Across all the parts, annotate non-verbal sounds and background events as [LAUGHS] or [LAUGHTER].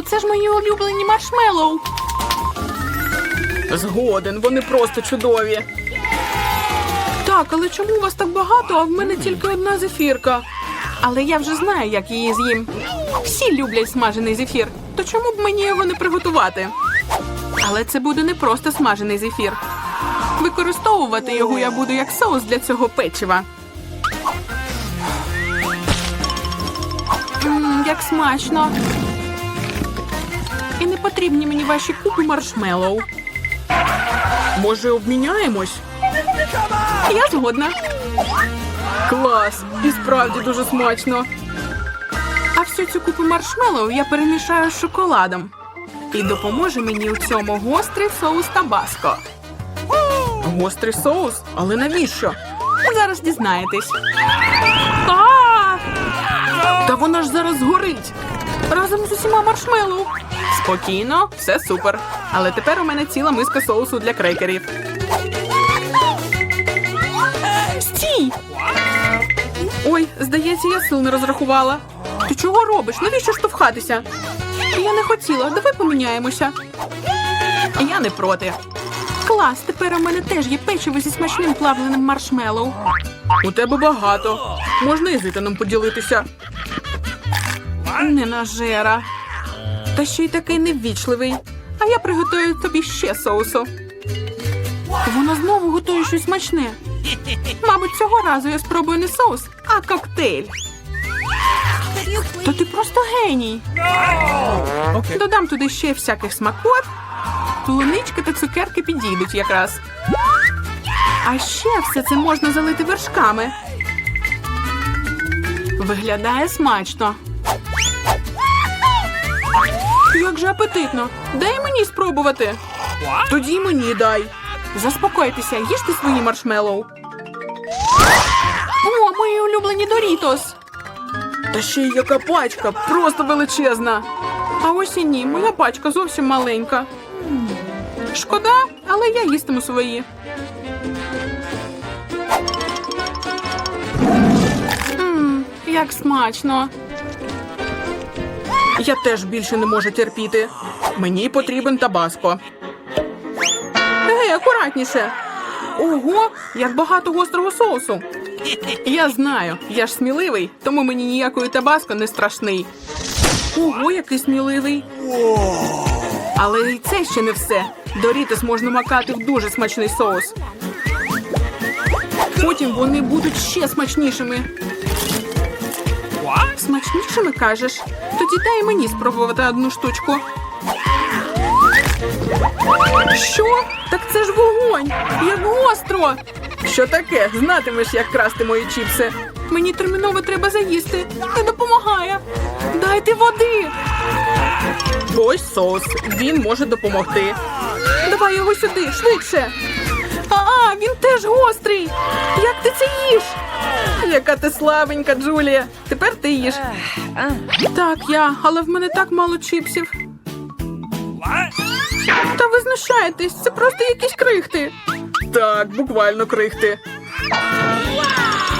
Тату, це ж мої улюблені маршмеллоу. Згоден, вони просто чудові. Так, але чому у вас так багато, а в мене тільки одна зефірка? Але я вже знаю, як її з'їм. Всі люблять смажений зефір, то чому б мені його не приготувати? Але це буде не просто смажений зефір. Використовувати його я буду як соус для цього печива. Мм, як смачно. І не потрібні мені ваші купи маршмеллоу. Може, обміняємось? Я згодна. Клас! І справді дуже смачно. А всю цю купу маршмеллоу я перемішаю з шоколадом. І допоможе мені у цьому гострий соус табаско. Гострий соус? Але навіщо? Зараз дізнаєтесь. А! Та вона ж зараз згорить. Разом з усіма маршмеллоу. Спокійно, все супер. Але тепер у мене ціла миска соусу для крекерів. Стій! Ой, здається, я сил не розрахувала. Ти чого робиш? Навіщо штовхатися? Я не хотіла, давай поміняємося. Я не проти. Клас, тепер у мене теж є печиво зі смачним плавленим маршмеллоу. У тебе багато. Можна і з Ітаном поділитися. Не нажера. Та ще й такий неввічливий. А я приготую тобі ще соусу. Вона знову готує щось смачне. Мабуть, цього разу я спробую не соус, а коктейль. Та ти просто геній. Додам туди ще всяких смакот. Полуничка та цукерки підійдуть якраз. А ще все це можна залити вершками. Виглядає смачно. Же апетитно. Дай мені спробувати. Тоді мені дай. Заспокойтеся, їжте свої маршмеллоу. О, мої улюблені Дорітос. Та ще й яка пачка, просто величезна. А ось і ні, моя пачка зовсім маленька. Шкода, але я їстиму свої. Мм, як смачно. Я теж більше не можу терпіти. Мені потрібен табаско. Ей, акуратніше. Ого, як багато гострого соусу. Я знаю, я ж сміливий, тому мені ніякої табаско не страшний. Ого, який сміливий. Але і це ще не все. Дорітес можна макати в дуже смачний соус. Потім вони будуть ще смачнішими. Смачнішими кажеш? Тоді дай мені спробувати одну штучку. Що? Так це ж вогонь! Як гостро! Що таке? Знатимеш, як красти мої чіпси. Мені терміново треба заїсти. Не допомагає. Дайте води. Ось соус. Він може допомогти. Давай його сюди, швидше. А, він теж гострий. Як ти це їш? [LAUGHS] Яка ти слабенька, Джулія. Тепер ти їш. Так, я, але в мене так мало чіпсів. Та ви знущаєтесь, це просто якісь крихти. Так, буквально крихти.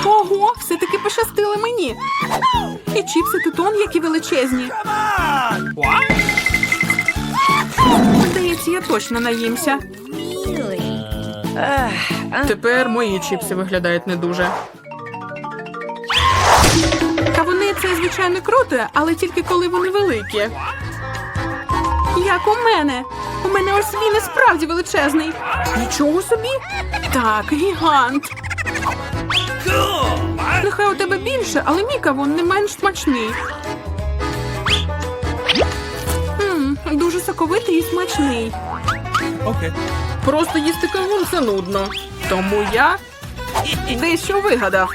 Ого, все-таки пощастило мені. І чіпси тут он які величезні. Здається, я точно наїмся. Тепер мої чіпси виглядають не дуже. Це звичайно круто, але тільки коли вони великі. Як у мене. У мене ось він і справді величезний. Нічого собі. Так, гігант. Нехай у тебе більше, але мій кавун не менш смачний. М, дуже соковитий і смачний. Okay. Просто їсти кавун це нудно. Тому я дещо вигадав.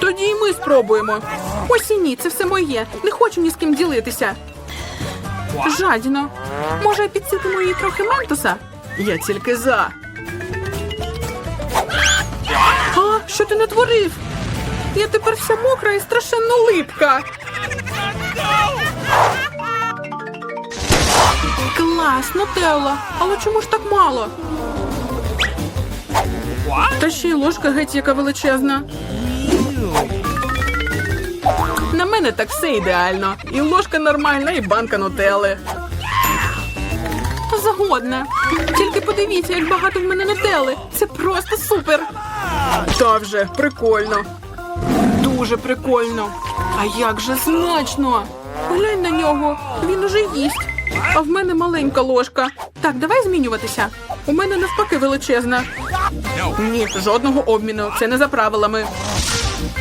Тоді і ми спробуємо. Ось і ні, це все моє. Не хочу ні з ким ділитися. Жадіно. Може, підсипемо їй трохи ментоса? Я тільки за. А, що ти натворив? Я тепер вся мокра і страшенно липка. Клас, Нутелла. Але чому ж так мало? Та ще й ложка геть яка величезна. На мене так все ідеально. І ложка нормальна, і банка нутелли. Згодна. Тільки подивіться, як багато в мене нутелли. Це просто супер. Та вже прикольно. Дуже прикольно. А як же смачно! Глянь на нього, він уже їсть. А в мене маленька ложка. Так, давай змінюватися. У мене навпаки величезна. Ні, жодного обміну. Це не за правилами.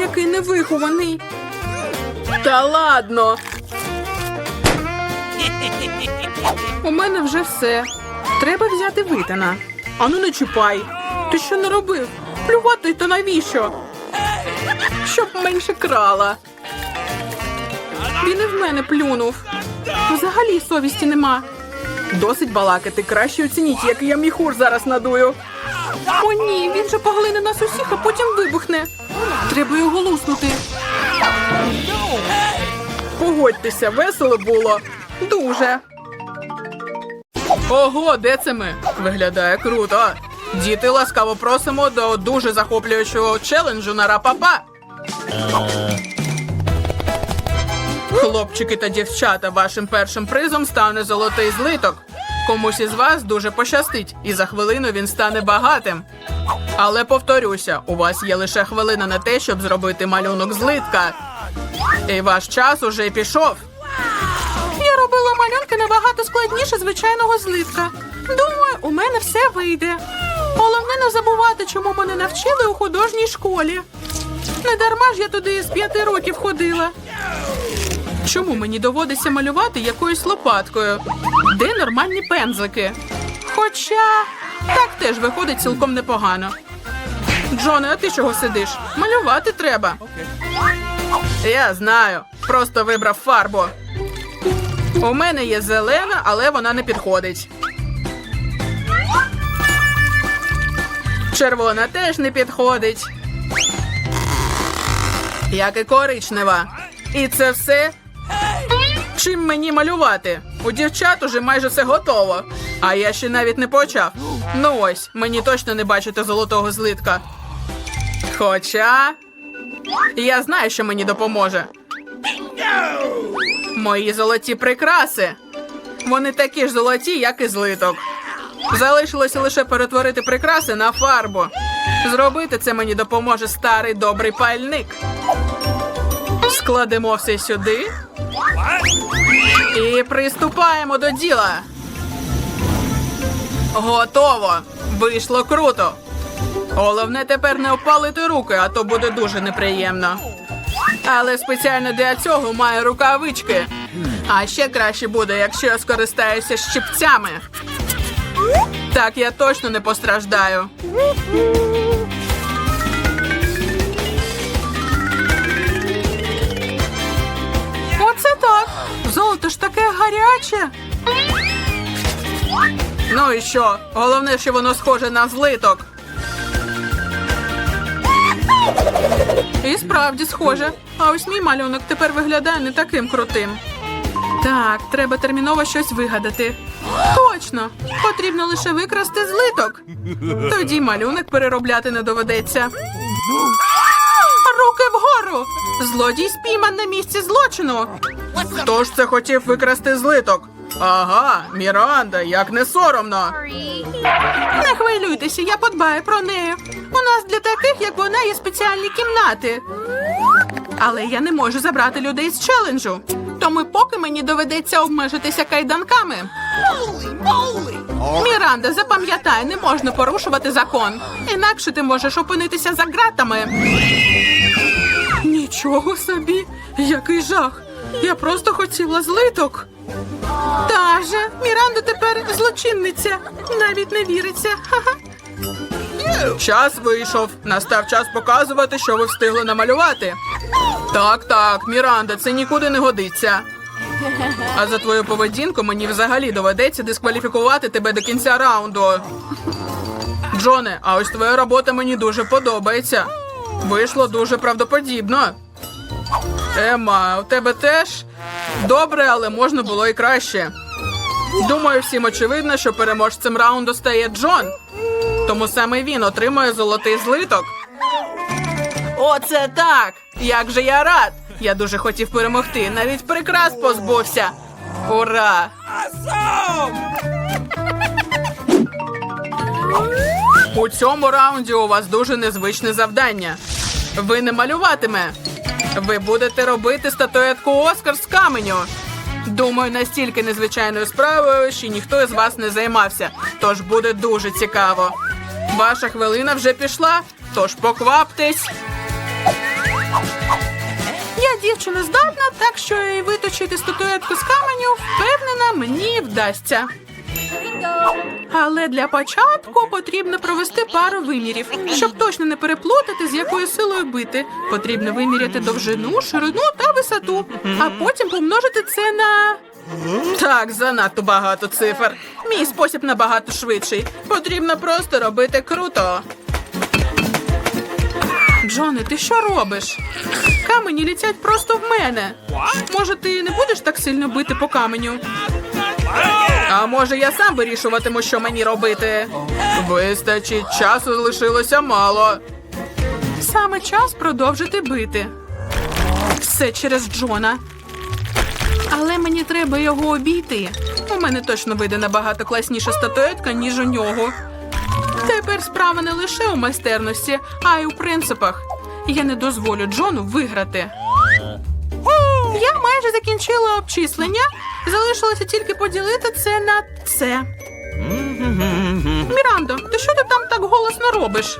Який невихований. Та ладно. У мене вже все. Треба взяти витана. Ану не чіпай. Ти що не робив? Плювати то навіщо? Щоб менше крала. Він і в мене плюнув. Взагалі совісті нема. Досить балакати. Краще оцініть, який я міхур зараз надую. О, ні, він же поглине нас усіх, а потім вибухне. Треба його луснути. Погодьтеся, весело було. Дуже. Ого, де це ми? Виглядає круто. Діти, ласкаво просимо до дуже захоплюючого челенджу на рапапа. Хлопчики та дівчата, вашим першим призом стане золотий злиток. Комусь із вас дуже пощастить, і за хвилину він стане багатим. Але повторюся, у вас є лише хвилина на те, щоб зробити малюнок злитка. І ваш час уже пішов. Я робила малюнки набагато складніше звичайного злитка. Думаю, у мене все вийде. Головне не забувати, чому мене навчили у художній школі. Не дарма ж я туди з п'яти років ходила. Чому мені доводиться малювати якоюсь лопаткою? Де нормальні пензлики? Хоча так теж виходить цілком непогано. Джоне, а ти чого сидиш? Малювати треба. Я знаю. Просто вибрав фарбу. У мене є зелена, але вона не підходить. Червона теж не підходить. Як і коричнева. І це все. Чим мені малювати? У дівчат уже майже все готово. А я ще навіть не почав. Ну ось, мені точно не бачити золотого злитка. Хоча. Я знаю, що мені допоможе. Мої золоті прикраси. Вони такі ж золоті, як і злиток. Залишилося лише перетворити прикраси на фарбу. Зробити це мені допоможе старий добрий пальник. Складемо все сюди. І приступаємо до діла. Готово. Вийшло круто. Головне тепер не опалити руки, а то буде дуже неприємно. Але спеціально для цього маю рукавички. А ще краще буде, якщо я скористаюся щипцями. Так я точно не постраждаю. Золото ж таке гаряче. Ну і що? Головне, що воно схоже на злиток. І справді схоже. А ось мій малюнок тепер виглядає не таким крутим. Так, треба терміново щось вигадати. Точно! Потрібно лише викрасти злиток. Тоді малюнок переробляти не доведеться. Руки вгору! Злодій спійман на місці злочину. Хто ж це хотів викрасти злиток? Ага, Міранда, як не соромно. Не хвилюйтеся, я подбаю про неї. У нас для таких, як вона, є спеціальні кімнати. Але я не можу забрати людей з челенджу. Тому поки мені доведеться обмежитися кайданками. Міранда, запам'ятай, не можна порушувати закон. Інакше ти можеш опинитися за ґратами. Нічого собі, який жах. Я просто хотіла злиток. Та же, Міранда тепер злочинниця. Навіть не віриться. Час вийшов. Настав час показувати, що ви встигли намалювати. Так, так, Міранда, це нікуди не годиться. А за твою поведінку мені взагалі доведеться дискваліфікувати тебе до кінця раунду. Джоне, а ось твоя робота мені дуже подобається. Вийшло дуже правдоподібно. Ема, у тебе теж добре, але можна було і краще. Думаю, всім очевидно, що переможцем раунду стає Джон. Тому саме він отримує золотий злиток. Оце так! Як же я рад! Я дуже хотів перемогти, навіть прикрас позбувся. Ура! У цьому раунді у вас дуже незвичне завдання. Ви не малюватиме. Ви будете робити статуетку Оскар з каменю. Думаю, настільки незвичайною справою, що ніхто із вас не займався. Тож буде дуже цікаво. Ваша хвилина вже пішла, тож покваптесь. Я дівчина здатна, так що і виточити статуетку з каменю, впевнена, мені вдасться. Але для початку потрібно провести пару вимірів, щоб точно не переплутати, з якою силою бити. Потрібно виміряти довжину, ширину та висоту, а потім помножити це на. Так, занадто багато цифр. Мій спосіб набагато швидший. Потрібно просто робити круто. Джоне, ти що робиш? Камені літять просто в мене. Може, ти не будеш так сильно бити по каменю? А може я сам вирішуватиму, що мені робити? Вистачить, часу залишилося мало. Саме час продовжити бити. Все через Джона. Але мені треба його обійти. У мене точно вийде набагато класніша статуетка, ніж у нього. Тепер справа не лише у майстерності, а й у принципах. Я не дозволю Джону виграти. Я майже закінчила обчислення. Залишилося тільки поділити це на це. Мірандо, ти що ти там так голосно робиш?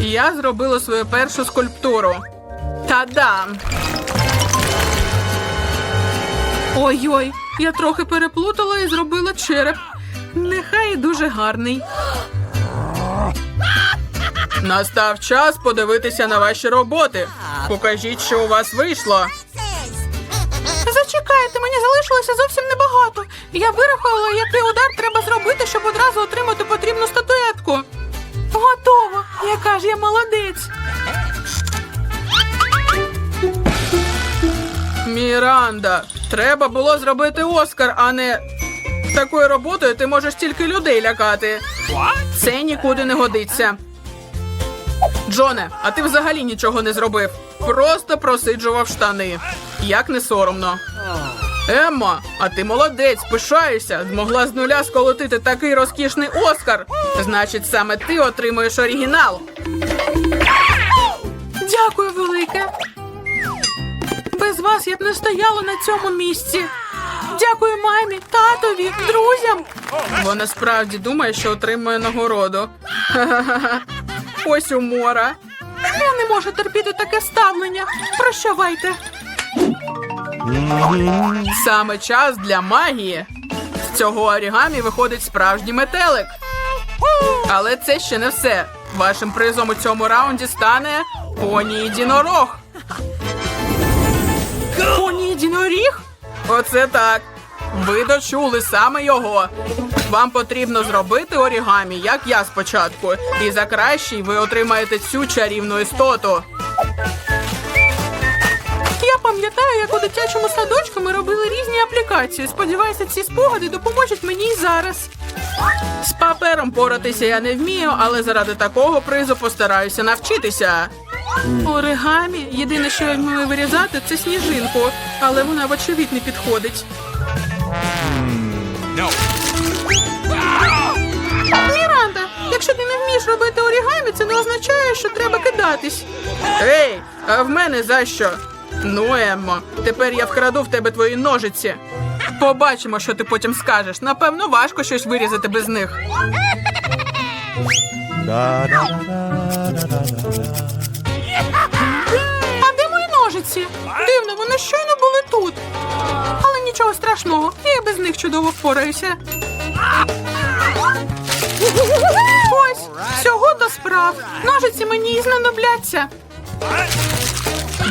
Я зробила свою першу скульптуру. Та-дам! Ой-ой, я трохи переплутала і зробила череп. Нехай дуже гарний. Настав час подивитися на ваші роботи. Покажіть, що у вас вийшло. Залишилося зовсім небагато. Я вирахувала, який удар треба зробити, щоб одразу отримати потрібну статуетку. Готово! Яка ж я молодець. Міранда, треба було зробити Оскар, а не такою роботою ти можеш тільки людей лякати. Це нікуди не годиться. Джоне, а ти взагалі нічого не зробив. Просто просиджував штани. Як не соромно. Емма, а ти молодець, пишаюся. Змогла з нуля сколотити такий розкішний Оскар. Значить, саме ти отримуєш оригінал. Дякую, велике. Без вас я б не стояла на цьому місці. Дякую мамі, татові, друзям. Вона справді думає, що отримує нагороду. Ось умора. Я не можу терпіти таке ставлення. Прощавайте. Саме час для магії. З цього орігамі виходить справжній метелик. Але це ще не все. Вашим призом у цьому раунді стане поні єдинорог. Поні єдиноріг? Оце так. Ви дочули саме його. Вам потрібно зробити орігамі, як я спочатку. І за кращий ви отримаєте цю чарівну істоту. Як у дитячому садочку ми робили різні аплікації. Сподіваюся, ці спогади допоможуть мені і зараз. З папером поратися я не вмію, але заради такого призу постараюся навчитися. Оригамі. Єдине, що я вмію вирізати, це сніжинку, але вона вочевидь не підходить. Міранда, якщо ти не вмієш робити орігамі, це не означає, що треба кидатись. Ей, а в мене за що? Ну, Еммо, тепер я вкраду в тебе твої ножиці. Побачимо, що ти потім скажеш. Напевно, важко щось вирізати без них. А де мої ножиці? Дивно, вони щойно були тут. Але нічого страшного, я без них чудово впораюся. Ось, всього до справ. Ножиці мені і знадобляться.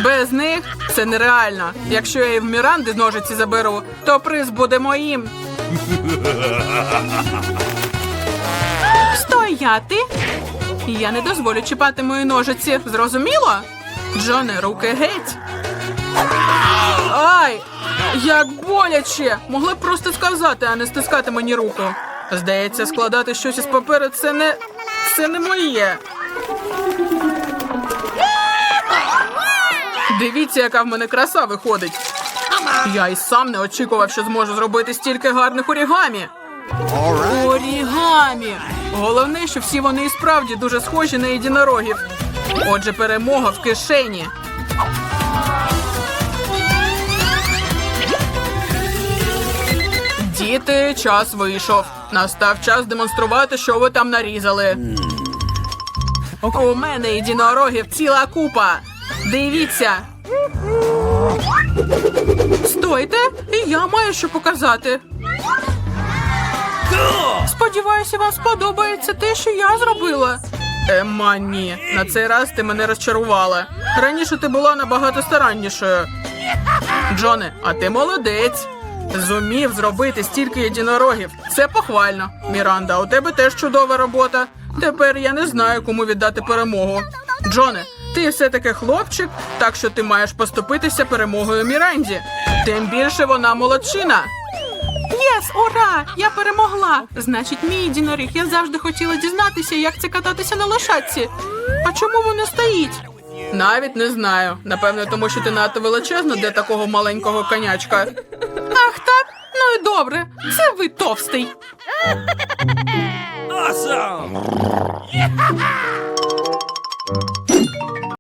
Без них це нереально. Якщо я і в Міранди ножиці заберу, то приз буде моїм. Стояти! Я не дозволю чіпати мої ножиці. Зрозуміло? Джоне, руки геть. Ай! Як боляче! Могли б просто сказати, а не стискати мені руку. Здається, складати щось із паперу це не. це не моє. Дивіться, яка в мене краса виходить. Я й сам не очікував, що зможу зробити стільки гарних орігамі. Орігамі! Головне, що всі вони і справді дуже схожі на єдинорогів. Отже, перемога в кишені. Діти, час вийшов. Настав час демонструвати, що ви там нарізали. У мене єдинорогів ціла купа. Дивіться. Стойте, і я маю що показати. Сподіваюся, вам сподобається те, що я зробила. Ема, ні. На цей раз ти мене розчарувала. Раніше ти була набагато стараннішою. Джоне, а ти молодець. Зумів зробити стільки єдинорогів. Це похвально. Міранда, у тебе теж чудова робота. Тепер я не знаю, кому віддати перемогу. Джоне, ти все-таки хлопчик, так що ти маєш поступитися перемогою Міранді. Тим більше вона молодчина. Єс, ура! Я перемогла! Значить, мій єдиноріг. Я завжди хотіла дізнатися, як це кататися на лошадці. А чому воно стоїть? Навіть не знаю. Напевно, тому що ти надто величезна для такого маленького конячка. Ах так? Ну і добре. Це ви товстий. Awesome!